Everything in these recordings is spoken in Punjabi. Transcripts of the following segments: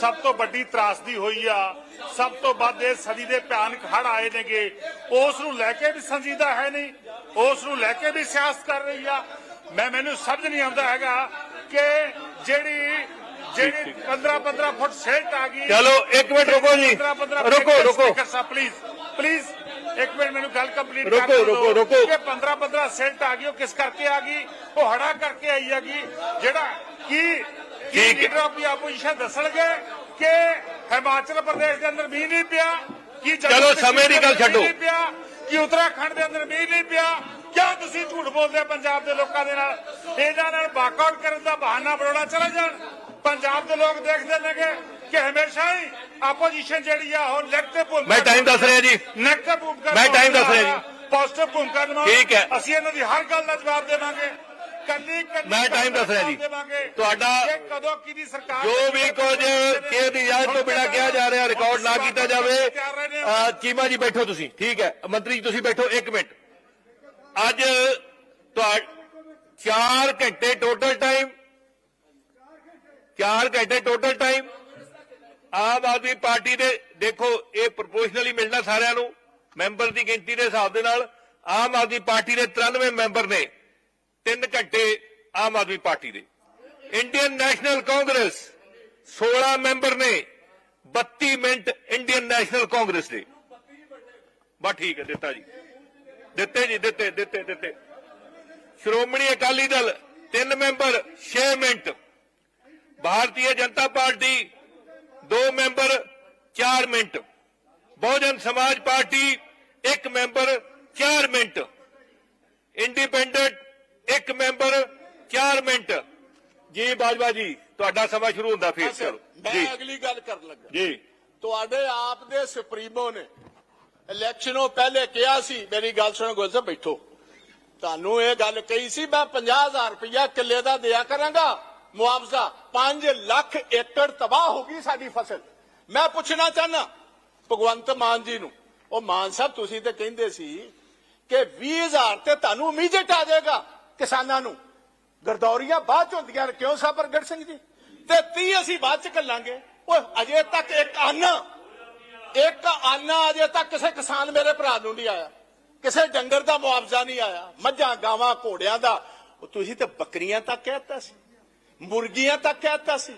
ਸਭ ਤੋਂ ਵੱਡੀ ਤਰਾਸਦੀ ਹੋਈ ਆ। ਸਭ ਤੋਂ ਵੱਧ ਇਹ ਸਦੀ ਦੇ ਭਿਆਨਕ ਹੜ ਆਏ ਨੇਗੇ। ਉਸ ਨੂੰ ਲੈ ਕੇ ਵੀ ਸੰਜੀਦਾ ਹੈ ਨਹੀਂ ਉਸ ਨੂੰ ਲੈ ਕੇ ਵੀ ਸਿਆਸਤ ਕਰ ਰਹੀ ਆ। ਮੈਂ ਮੈਨੂੰ ਸਮਝ ਨਹੀਂ ਆਉਂਦਾ ਹੈਗਾ ਕਿ ਜਿਹੜੀ ਜਿਹੜੀ 15 15 ਫੁੱਟ ਸੇਲਟ ਆ ਗਈ। ਚਲੋ, ਇੱਕ ਮਿੰਟ ਰੁਕੋ ਜੀ। 15 15 ਰੁਕੋ, ਰੁਕੋ। ਪਲੀਜ਼ ਪਲੀਜ਼ ਇੱਕ ਮਿੰਟ ਮੈਨੂੰ ਗੱਲ ਕੰਪਲੀਟ ਰੁਕੋ, ਕਰ ਰੁਕੋ, ਰੁਕੋ। ਕਿ 15 15 ਸੈਂਟ ਆ ਗਈ ਉਹ ਕਿਸ ਕਰਕੇ ਆ ਗਈ? ਉਹ ਹੜਾ ਕਰਕੇ ਆਈ ਹੈਗੀ। ਜਿਹੜਾ ਕੀ ਕੀ। ਲੀਡਰ ਆਫ ਦੀ ਆਪੋਜੀਸ਼ਨ ਦੱਸਣਗੇ ਕਿ ਹਿਮਾਚਲ ਪ੍ਰਦੇਸ਼ ਦੇ ਅੰਦਰ ਮੀਂਹ ਨਹੀਂ ਪਿਆ ਕੀ ਚਲੋ, ਸਮੇਂ ਦੀ ਗੱਲ ਛੱਡੋ। ਕਿ ਉੱਤਰਾਖੰਡ ਦੇ ਅੰਦਰ ਮੀਂਹ ਨਹੀਂ ਪਿਆ ਕਿਉਂ ਤੁਸੀਂ ਝੂਠ ਬੋਲਦੇ ਪੰਜਾਬ ਦੇ ਲੋਕਾਂ ਦੇ ਨਾਲ ਇਹਨਾਂ ਨਾਲ ਵਾਕਆਊਟ ਕਰਨ ਦਾ ਬਹਾਨਾ ਬਣਾਉਣਾ ਚਲਾ ਜਾਣ ਪੰਜਾਬ ਦੇ ਲੋਕ ਦੇਖਦੇ ਨੇਗੇ ਕਿ ਹਮੇਸ਼ਾ ਹੀ ਆਪੋਜੀਸ਼ਨ ਜਿਹੜੀ ਆ ਉਹ ਨੈਗੇਟਿਵ ਭੂਮਿਕਾ ਮੈਂ time ਦੱਸ ਰਿਹਾ ਜੀ। ਨੈਗੇਟਿਵ ਭੂਮਿਕਾ ਮੈਂ time ਦੱਸ ਰਿਹਾ ਜੀ। ਪੋਜ਼ਿਟਿਵ ਭੂਮਿਕਾ ਨਿਭਾਓ ਠੀਕ ਹੈ। ਅਸੀਂ ਇਹਨਾਂ ਦੀ ਹਰ ਗੱਲ ਦਾ ਜਵਾਬ ਦੇਵਾਂਗੇ ਕੱਲੀ ਕੱਲੀ ਮੈਂ time ਦਾ ਦੱਸ ਰਿਹਾ ਜੀ। ਦੇਵਾਂਗੇ। ਤੁਹਾਡਾ ਕਿ ਕਦੋਂ ਕਿਹਦੀ ਸਰਕਾਰ ਜੋ ਵੀ ਕੁਝ ਕਿਸੇ ਦੀ ਇਜਾਜ਼ਤ ਤੋਂ ਬਿਨਾਂ ਕਿਹਾ ਜਾ ਰਿਹਾ ਰਿਕਾਰਡ ਨਾ ਕੀਤਾ ਜਾਵੇ। ਅਹ ਚੀਮਾ ਜੀ ਬੈਠੋ ਤੁਸੀਂ ਠੀਕ ਹੈ। ਮੰਤਰੀ ਜੀ ਤੁਸੀਂ ਬੈਠੋ 1 ਮਿੰਟ। ਅੱਜ ਤੁਹਾ 4 ਘੰਟੇ ਟੋਟਲ ਟਾਈਮ 4 ਘੰਟੇ total time Aam Aadmi party ਦੇ ਦੇਖੋ ਇਹ ਪ੍ਰੋਪੋਰਸ਼ਨਲੀ ਮਿਲਣਾ ਸਾਰਿਆਂ ਨੂੰ। ਮੈਂਬਰ ਦੀ ਗਿਣਤੀ ਦੇ ਹਿਸਾਬ ਦੇ ਨਾਲ ਆਮ ਆਦਮੀ ਪਾਰਟੀ ਦੇ 93 ਮੈਂਬਰ ਨੇ। 3 ਘੰਟੇ ਆਮ ਆਦਮੀ ਪਾਰਟੀ ਦੇ। ਇੰਡੀਅਨ ਨੈਸ਼ਨਲ ਕਾਂਗਰਸ 16 ਮੈਂਬਰ ਨੇ 32 ਮਿੰਟ ਇੰਡੀਅਨ ਨੈਸ਼ਨਲ ਕਾਂਗਰਸ ਦੇ। ਬਸ ਠੀਕ ਹੈ, ਦਿੱਤਾ ਜੀ। ਦਿੱਤੇ ਜੀ, ਦਿੱਤੇ ਦਿੱਤੇ ਦਿੱਤੇ। Shiromani Akali Dal 3 member 6 minute. Bharatiya Janata party 2 member 4 minute. Bahujan Samaj party 1 member 4 minute. Independent 1 member 4 minute. ਜੀ ਬਾਜਵਾ ਜੀ ਤੁਹਾਡਾ ਸਮਾਂ ਸ਼ੁਰੂ ਹੁੰਦਾ ਫਿਰ ਚਲੋ। ਮੈਂ ਜੀ। ਅਗਲੀ ਗੱਲ ਕਰਨ ਲੱਗਾ। ਜੀ। ਤੁਹਾਡੇ ਆਪ ਦੇ ਸੁਪਰੀਮੋ ਨੇ ਇਲੈਕਸ਼ਨੋਂ ਪਹਿਲੇ ਕਿਹਾ ਸੀ ਮੇਰੀ ਗੱਲ ਸੁਣੋ ਗੋਲ ਸਾਹਿਬ ਬੈਠੋ। ਤੁਹਾਨੂੰ ਇਹ ਗੱਲ ਕਹੀ ਸੀ ਮੈਂ 50000 ਰੁਪਇਆ ਕਿੱਲੇ ਦਾ ਦਿਆ ਕਰਾਂਗਾ। ਮੁਆਵਜ਼ਾ 5 ਲੱਖ ਏਕੜ ਤਬਾਹ ਹੋ ਗਈ ਸਾਡੀ ਫਸਲ। ਮੈਂ ਪੁੱਛਣਾ ਚਾਹਨਾ ਭਗਵੰਤ ਮਾਨ ਜੀ ਨੂੰ ਉਹ ਮਾਨ ਸਾਹਿਬ ਤੁਸੀਂ ਤੇ ਕਹਿੰਦੇ ਸੀ ਕਿ 20000 ਤੇ ਤੁਹਾਨੂੰ ਇਮੀਡੀਏਟ ਆ ਜਾਏਗਾ। ਕਿਸਾਨਾਂ ਨੂੰ। ਗਰਦੌਰੀਆਂ ਬਾਅਦ ਚ ਹੁੰਦੀਆਂ ਨੇ। ਕਿਉਂ ਸਾਹਿਬ ਪ੍ਰਗਟ ਸਿੰਘ ਜੀ? ਤੇ 30 ਅਸੀਂ ਬਾਅਦ ਚ ਕੱਲਾਂਗੇ ਓਏ, ਅਜੇ ਤੱਕ ਇੱਕ ਅੰਨ ਇੱਕ ਆਨਾ ਅਜੇ ਤੱਕ ਕਿਸੇ ਕਿਸਾਨ ਮੇਰੇ ਭਰਾ ਨੂੰ ਨਹੀਂ ਆਇਆ। ਕਿਸੇ ਡੰਗਰ ਦਾ ਮੁਆਵਜ਼ਾ ਨਹੀਂ ਆਇਆ। ਮੱਝਾਂ, ਗਾਵਾਂ, ਘੋੜਿਆਂ ਦਾ। ਉਹ ਤੁਸੀਂ ਤੇ ਬੱਕਰੀਆਂ ਤੱਕ ਕਹਿਤਾ ਸੀ। ਮੁਰਗੀਆਂ ਤੱਕ ਕਹਿਤਾ ਸੀ।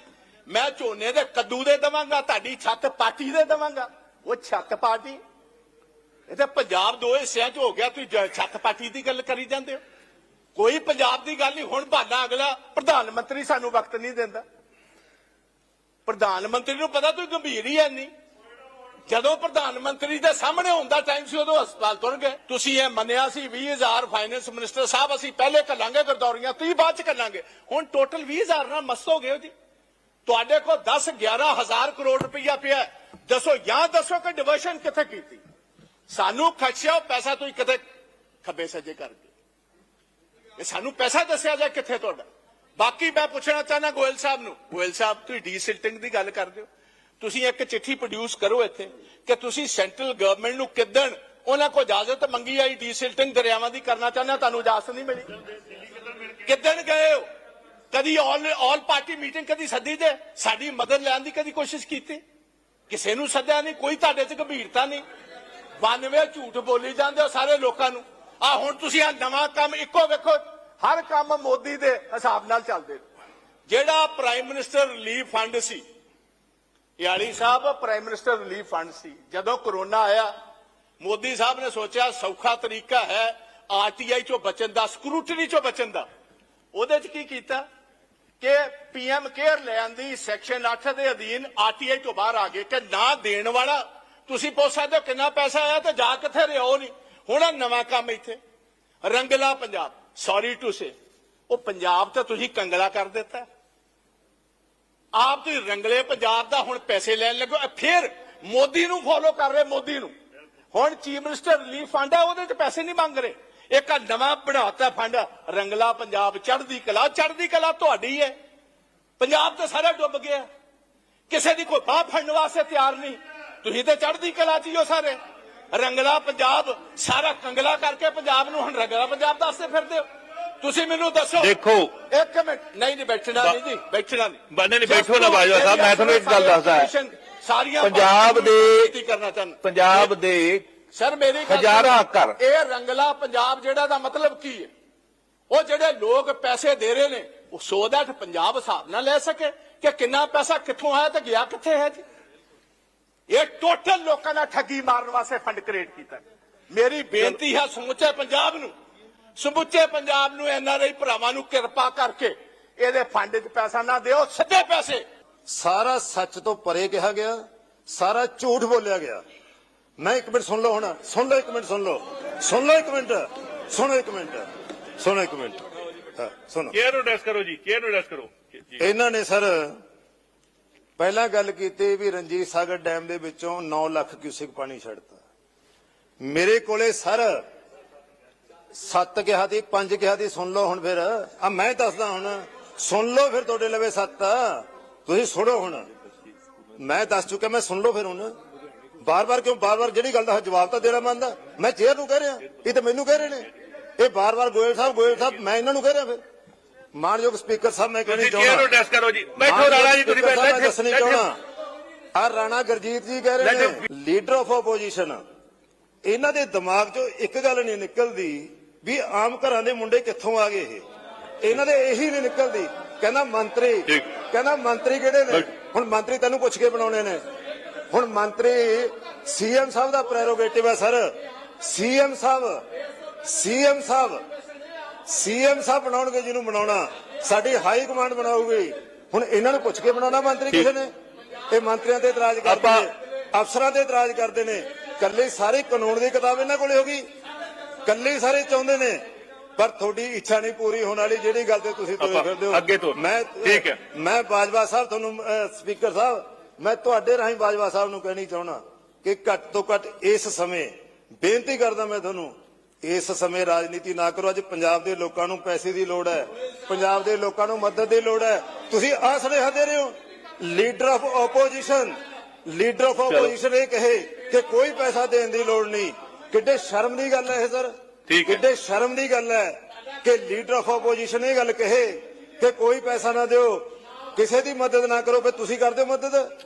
ਮੈਂ ਝੋਨੇ ਦੇ ਕੱਦੂ ਦੇ ਦਵਾਂਗਾ, ਤੁਹਾਡੀ ਛੱਤ ਪਾਟੀ ਦੇ ਦਵਾਂਗਾ। ਉਹ ਛੱਤ ਪਾਟੀ? ਇਹ ਤਾਂ ਪੰਜਾਬ ਦੋ ਹਿੱਸਿਆਂ 'ਚ ਹੋ ਗਿਆ। ਤੁਸੀਂ ਛੱਤ ਪਾਟੀ ਦੀ ਗੱਲ ਕਰੀ ਜਾਂਦੇ ਹੋ। ਕੋਈ ਪੰਜਾਬ ਦੀ ਗੱਲ ਨਹੀਂ, ਹੁਣ ਬਹਾਨਾ ਅਗਲਾ, ਪ੍ਰਧਾਨ ਮੰਤਰੀ ਸਾਨੂੰ ਵਕਤ ਨਹੀਂ ਦਿੰਦਾ। ਪ੍ਰਧਾਨ ਮੰਤਰੀ ਨੂੰ ਪਤਾ ਤੁਸੀਂ ਗੰਭੀਰ ਹੀ ਹੈ ਨਹੀਂ ਜਦੋਂ ਪ੍ਰਧਾਨ ਮੰਤਰੀ ਦੇ ਸਾਹਮਣੇ ਹੁੰਦਾ ਟਾਈਮ ਸੀ, ਉਦੋਂ ਹਸਪਤਾਲ ਤੁਰ ਗਏ। ਤੁਸੀਂ ਇਹ ਮੰਨਿਆ ਸੀ 20000 ਫਾਈਨੈਂਸ ਮਿਨਿਸਟਰ ਸਾਹਿਬ, ਅਸੀਂ ਪਹਿਲੇ ਕੱਲਾਂਗੇ ਗਰਦੌਰੀਆਂ ਤੁਸੀਂ ਬਾਅਦ ਚ ਕੱਲਾਂਗੇ ਹੁਣ ਟੋਟਲ 20000 ਨਾਲ ਮਸਤ ਹੋ ਗਏ ਹੋ ਜੀ। ਤੁਹਾਡੇ ਕੋਲ 10 11000 ਕਰੋੜ ਰੁਪਈਆ ਪਿਆ ਦੱਸੋ, ਜਾਂ ਦੱਸੋ ਕਿ ਡਿਵਰਸ਼ਨ ਕਿੱਥੇ ਕੀਤੀ? ਸਾਨੂੰ ਖਰਚਿਆ, ਪੈਸਾ ਤੁਸੀਂ ਕਿਤੇ ਖੱਬੇ ਸੱਜੇ ਕਰ ਇਹ ਸਾਨੂੰ ਪੈਸਾ ਦੱਸਿਆ ਜਾ ਕਿੱਥੇ ਤੁਹਾਡਾ? ਬਾਕੀ ਮੈਂ ਪੁੱਛਣਾ ਚਾਹਨਾ ਗੋਇਲ ਸਾਹਿਬ ਨੂੰ। ਗੋਇਲ ਸਾਹਿਬ, ਤੁਸੀਂ ਡੀਸਿਲਟਿੰਗ ਦੀ ਗੱਲ ਕਰਦੇ ਹੋ। ਤੁਸੀਂ ਇੱਕ ਚਿੱਠੀ ਪ੍ਰੋਡਿਊਸ ਕਰੋ ਇੱਥੇ ਕਿ ਤੁਸੀਂ ਸੈਂਟਰਲ ਗਵਰਨਮੈਂਟ ਨੂੰ ਕਿਦਣ ਉਹਨਾਂ ਕੋਲ ਇਜਾਜ਼ਤ ਮੰਗੀ ਆਈ ਡੀਸਿਲਟਿੰਗ ਦਰਿਆਵਾਂ ਦੀ ਕਰਨਾ ਚਾਹੁੰਦੇ ਤੁਹਾਨੂੰ ਇਜਾਜ਼ਤ ਨਹੀਂ ਮਿਲੀ? ਕਿਦਣ ਗਏ ਹੋ? ਕਦੀ ਆਲ ਆਲ ਪਾਰਟੀ ਮੀਟਿੰਗ ਕਦੀ ਸੱਦੀ ਜੇ ਸਾਡੀ ਮਦਦ ਲੈਣ ਦੀ ਕਦੀ ਕੋਸ਼ਿਸ਼ ਕੀਤੀ? ਕਿਸੇ ਨੂੰ ਸੱਦਿਆ ਨਹੀਂ, ਕੋਈ ਤੁਹਾਡੇ 'ਚ ਗੰਭੀਰਤਾ ਨਹੀਂ। 92 ਝੂਠ ਬੋਲੀ ਜਾਂਦੇ ਹੋ ਸਾਰੇ ਲੋਕਾਂ ਨੂੰ। ਆ ਹੁਣ ਤੁਸੀਂ ਆ ਨਵਾਂ ਕੰਮ ਇੱਕੋ ਵੇਖੋ, ਹਰ ਕੰਮ ਮੋਦੀ ਦੇ ਹਿਸਾਬ ਨਾਲ ਚੱਲਦੇ ਜਿਹੜਾ ਪ੍ਰਾਈਮ ਮਿਨਿਸਟਰ ਰਿਲੀਫ ਫੰਡ ਸੀ, ਯਾਲੀ ਸਾਹਿਬ ਪ੍ਰਾਈਮ ਮਿਨਿਸਟਰ ਰਿਲੀਫ ਫੰਡ ਸੀ। ਜਦੋਂ ਕਰੋਨਾ ਆਇਆ, ਮੋਦੀ ਸਾਹਿਬ ਨੇ ਸੋਚਿਆ ਸੌਖਾ ਤਰੀਕਾ ਹੈ ਆਰਟੀਆਈ ਚੋਂ ਬਚਣ ਦਾ ਸਕਰੂਟਨੀ ਚੋਂ ਬਚਣ ਦਾ। ਉਹਦੇ 'ਚ ਕੀ ਕੀਤਾ? ਕਿ ਪੀਐਮ ਕੇਅਰ ਲੈਣ ਦੀ ਸੈਕਸ਼ਨ 8 ਦੇ ਅਧੀਨ ਆਰਟੀਆਈ ਤੋਂ ਬਾਹਰ ਆ ਗਏ ਕਿ ਨਾ ਦੇਣ ਵਾਲਾ, ਤੁਸੀਂ ਪੁੱਛ ਸਕਦੇ ਹੋ ਕਿੰਨਾ ਪੈਸਾ ਆਇਆ ਤੇ ਜਾ ਕਿੱਥੇ ਰਿਹਾ ਉਹ ਨਹੀਂ। ਹੁਣ ਆਹ ਨਵਾਂ ਕੰਮ ਇੱਥੇ। Rangla Punjab. Sorry to say ਉਹ ਪੰਜਾਬ ਤੇ ਤੁਸੀਂ ਕੰਗਲਾ ਕਰ ਦਿੱਤਾ। ਆਪ ਤੁਸੀਂ ਰੰਗਲੇ ਪੰਜਾਬ ਦਾ ਹੁਣ ਪੈਸੇ ਲੈਣ ਲੱਗੋ ਫਿਰ ਮੋਦੀ ਨੂੰ ਫੋਲੋ ਕਰ ਰਹੇ ਮੋਦੀ ਨੂੰ। ਹੁਣ ਚੀਫ ਮਿਨਿਸਟਰ ਰਿਲੀਫ ਫੰਡ ਹੈ ਉਹਦੇ 'ਚ ਪੈਸੇ ਨਹੀਂ ਮੰਗ ਰਹੇ। ਇੱਕ ਆਹ ਨਵਾਂ ਬਣਾਤਾ ਫੰਡ ਰੰਗਲਾ ਪੰਜਾਬ, ਚੜ੍ਹਦੀ ਕਲਾ। ਚੜ੍ਹਦੀ ਕਲਾ ਤੁਹਾਡੀ ਹੈ। ਪੰਜਾਬ ਤਾਂ ਸਾਰਾ ਡੁੱਬ ਗਿਆ। ਕਿਸੇ ਦੀ ਕੋਈ ਬਾਹ ਫੜਨ ਵਾਸਤੇ ਤਿਆਰ ਨਹੀਂ। ਤੁਸੀਂ ਤਾਂ ਚੜ੍ਹਦੀ ਕਲਾ 'ਚ ਹੀ ਹੋ ਸਾਰੇ। ਰੰਗਲਾ ਪੰਜਾਬ ਸਾਰਾ ਕੰਗਲਾ ਕਰਕੇ ਪੰਜਾਬ ਨੂੰ ਹੁਣ ਰੰਗਲਾ ਪੰਜਾਬ ਦੱਸਦੇ ਫਿਰਦੇ ਹੋ। ਤੁਸੀਂ ਮੈਨੂੰ ਦੱਸੋ। ਦੇਖੋ। ਇੱਕ ਮਿੰਟ। ਨਹੀਂ ਨਹੀਂ ਬੈਠਣਾ ਨਹੀਂ ਜੀ ਬੈਠਣਾ ਨਹੀਂ। ਬੰਦੇ ਨਹੀਂ ਬੈਠੋ ਨਾ ਬਾਜਵਾ ਸਾਹਿਬ ਮੈਂ ਤੁਹਾਨੂੰ ਇੱਕ ਗੱਲ ਦੱਸਦਾ। ਸਾਰੀਆਂ ਪੰਜਾਬ ਦੇ- ਕਰਨਾ ਚਾਹੁੰਦਾ। ਪੰਜਾਬ ਦੇ ਸਰ ਮੇਰੀ ਹਜ਼ਾਰਾਂ ਘਰ। ਇਹ ਰੰਗਲਾ ਪੰਜਾਬ ਜਿਹੜਾ ਦਾ ਮਤਲਬ ਕੀ ਹੈ? ਉਹ ਜਿਹੜੇ ਲੋਕ ਪੈਸੇ ਦੇ ਰਹੇ ਨੇ ਉਹ ਸੋ ਦੈਟ ਪੰਜਾਬ ਹਿਸਾਬ ਨਾਲ ਲੈ ਸਕੇ ਕਿ ਕਿੰਨਾ ਪੈਸਾ ਕਿੱਥੋਂ ਆਇਆ ਤੇ ਗਿਆ ਕਿੱਥੇ ਹੈ ਜੀ? ਇਹ ਟੋਟਲ ਲੋਕਾਂ ਦਾ ਠੱਗੀ ਮਾਰਨ ਵਾਸਤੇ ਫੰਡ ਕ੍ਰੀਏਟ ਕੀਤਾ। ਮੇਰੀ ਬੇਨਤੀ ਹੈ ਸਮੁੱਚੇ ਪੰਜਾਬ ਨੂੰ। ਸਮੁੱਚੇ ਪੰਜਾਬ ਨੂੰ ਐਨਆਰਆਈ ਭਰਾਵਾਂ ਨੂੰ ਕਿਰਪਾ ਕਰਕੇ ਇਹਦੇ ਫੰਡ 'ਚ ਪੈਸਾ ਨਾ ਦਿਓ ਸਿੱਧੇ ਪੈਸੇ। ਸਾਰਾ ਸੱਚ ਤੋਂ ਪਰੇ ਕਿਹਾ ਗਿਆ ਸਾਰਾ ਝੂਠ ਬੋਲਿਆ ਗਿਆ। ਮੈਂ ਇੱਕ ਮਿੰਟ ਸੁਣ ਲਓ ਹੁਣ ਸੁਣ ਲਓ ਇੱਕ ਮਿੰਟ ਸੁਣ ਲਓ। ਸੁਣ ਲਓ ਇੱਕ ਮਿੰਟ ਸੁਣੋ ਇੱਕ ਮਿੰਟ ਸੁਣੋ ਇੱਕ ਮਿੰਟ। ਹਾਂ, ਸੁਣੋ। ਕੇਅਰ ਨੂੰ ਡੈਸ ਕਰੋ ਜੀ ਕੇਅਰ ਨੂੰ ਡੈਸ ਕਰੋ। ਇਹਨਾਂ ਨੇ ਸਰ ਪਹਿਲਾਂ ਗੱਲ ਕੀਤੀ ਵੀ ਰਣਜੀਤ ਸਾਗਰ ਡੈਮ ਦੇ ਵਿੱਚੋਂ 9 ਲੱਖ ਕਿਊਸਿਕ ਪਾਣੀ ਛੱਡਤਾ। ਮੇਰੇ ਕੋਲੇ ਸਰ ਸੱਤ ਕਿਹਾ ਦੀ ਪੰਜ ਕਿਹਾ ਦੀ ਸੁਣ ਲਓ ਹੁਣ ਫਿਰ। ਆ ਮੈਂ ਦੱਸਦਾ ਹੁਣ, ਸੁਣ ਲਓ ਫਿਰ ਤੁਹਾਡੇ ਲਵੇ ਸੱਤ। ਤੁਸੀਂ ਸੁਣੋ ਹੁਣ। ਮੈਂ ਦੱਸ ਚੁੱਕਾ ਮੈਂ ਸੁਣ ਲਓ ਫਿਰ ਹੁਣ। ਬਾਰ-ਬਾਰ ਕਿਉਂ, ਬਾਰ-ਬਾਰ ਜਿਹੜੀ ਗੱਲ ਦਾ ਜਵਾਬ ਤਾਂ ਦੇਣਾ ਮੰਨਦਾ ਮੈਂ ਚੇਅਰ ਨੂੰ ਕਹਿ ਰਿਹਾ, ਇਹ ਤਾਂ ਮੈਨੂੰ ਕਹਿ ਰਹੇ ਨੇ। ਇਹ ਬਾਰ-ਬਾਰ ਗੋਇਲ ਸਾਹਿਬ ਗੋਇਲ ਸਾਹਿਬ, ਮੈਂ ਇਹਨਾਂ ਨੂੰ ਕਹਿ ਰਿਹਾ ਫਿਰ। ਮਾਨਯੋਗ ਸਪੀਕਰ ਸਾਹਿਬ ਮੈਂ ਕਹਿਣੀ ਤੁਸੀਂ ਚਾਹੁੰਦਾ ਕੇਅਰ ਨੂੰ ਡੈਸ ਕਰੋ ਜੀ? ਬੈਠੋ ਰਾਣਾ ਜੀ ਤੁਸੀਂ ਮੈਂ ਬੈਠੋ। ਦੱਸਣੀ ਚਾਹੁੰਦਾ ਆ ਰਾਣਾ ਗੁਰਜੀਤ ਜੀ ਕਹਿ ਰਹੇ ਨੇ ਲੀਡਰ ਆਫ ਆਪੋਜੀਸ਼ਨ ਇਹਨਾਂ ਦੇ ਦਿਮਾਗ 'ਚੋਂ ਇੱਕ ਗੱਲ ਨਹੀਂ ਨਿਕਲਦੀ ਵੀ ਆਮ ਘਰਾਂ ਦੇ ਮੁੰਡੇ ਕਿੱਥੋਂ ਆ ਗਏ ਇਹ। ਇਹਨਾਂ ਦੇ ਇਹੀ ਨਹੀਂ ਨਿਕਲਦੀ। ਕਹਿੰਦਾ ਮੰਤਰੀ ਠੀਕ। ਕਹਿੰਦਾ ਮੰਤਰੀ ਕਿਹੜੇ ਨੇ? ਹੁਣ ਮੰਤਰੀ ਤੈਨੂੰ ਪੁੱਛ ਕੇ ਬਣਾਉਣੇ ਨੇ। ਹੁਣ ਮੰਤਰੀ ਸੀਐਮ ਸਾਹਿਬ ਦਾ ਪ੍ਰੈਰੋਗੇਟਿਵ ਹੈ ਸਰ। ਸੀਐਮ ਸਾਹਿਬ ਸੀਐਮ ਸਾਹਿਬ ਸੀਐਮ ਸਾਹਿਬ ਬਣਾਉਣਗੇ ਜਿਹਨੂੰ ਬਣਾਉਣਾ। ਸਾਡੀ ਹਾਈ ਕਮਾਂਡ ਬਣਾਉਗੀ ਹੁਣ ਇਹਨਾਂ ਨੂੰ ਪੁੱਛ ਕੇ ਬਣਾਉਣਾ ਮੰਤਰੀ ਕਿਸੇ ਨੇ? ਇਹ ਮੰਤਰੀਆਂ ਤੇ ਇਤਰਾਜ਼ ਕਰਦੇ ਨੇ ਅਫਸਰਾਂ ਤੇ ਇਤਰਾਜ਼ ਕਰਦੇ ਨੇ। ਕੱਲੇ ਸਾਰੇ ਕਾਨੂੰਨ ਦੀ ਕਿਤਾਬ ਇਹਨਾਂ ਕੋਲੇ ਹੋਗੀ। ਕੱਲੇ ਸਾਰੇ ਚਾਹੁੰਦੇ ਨੇ। ਪਰ ਤੁਹਾਡੀ ਇੱਛਾ ਨਹੀਂ ਪੂਰੀ ਹੋਣ ਵਾਲੀ ਜਿਹੜੀ ਗੱਲ ਤੇ ਤੁਸੀਂ ਤੁਰੇ ਫਿਰਦੇ ਹੋ। ਅੱਗੇ ਤੋਂ। ਮੈਂ ਠੀਕ ਹੈ। ਮੈਂ ਬਾਜਵਾ ਸਾਹਿਬ ਤੁਹਾਨੂੰ ਸਪੀਕਰ ਸਾਹਿਬ ਮੈਂ ਤੁਹਾਡੇ ਰਾਹੀਂ ਬਾਜਵਾ ਸਾਹਿਬ ਨੂੰ ਕਹਿਣੀ ਚਾਹਣਾ ਕਿ ਘੱਟ ਤੋਂ ਘੱਟ ਇਸ ਸਮੇਂ ਬੇਨਤੀ ਕਰਦਾ ਮੈਂ ਤੁਹਾਨੂੰ ਇਸ ਸਮੇਂ ਰਾਜਨੀਤੀ ਨਾ ਕਰੋ ਅੱਜ ਪੰਜਾਬ ਦੇ ਲੋਕਾਂ ਨੂੰ ਪੈਸੇ ਦੀ ਲੋੜ ਹੈ। ਪੰਜਾਬ ਦੇ ਲੋਕਾਂ ਨੂੰ ਮਦਦ ਦੀ ਲੋੜ ਹੈ। ਤੁਸੀਂ ਸੁਨੇਹਾ ਦੇ ਰਹੇ ਹੋ leader of opposition leader of opposition ਇਹ ਕਹੇ ਕਿ ਕੋਈ ਪੈਸਾ ਦੇਣ ਦੀ ਲੋੜ ਨਹੀਂ। ਕਿੱਡੇ ਸ਼ਰਮ ਦੀ ਗੱਲ ਹੈ ਇਹ ਸਰ। ਕਿੱਡੇ ਸ਼ਰਮ ਦੀ ਗੱਲ ਹੈ ਕਿ ਲੀਡਰ ਆਫ ਆਪੋਜੀਸ਼ਨ ਇਹ ਗੱਲ ਕਹੇ ਕਿ ਕੋਈ ਪੈਸਾ ਨਾ ਦਿਓ। ਕਿਸੇ ਦੀ ਮਦਦ ਨਾ ਕਰੋ ਫਿਰ ਤੁਸੀਂ ਕਰਦੇ ਹੋ ਮਦਦ?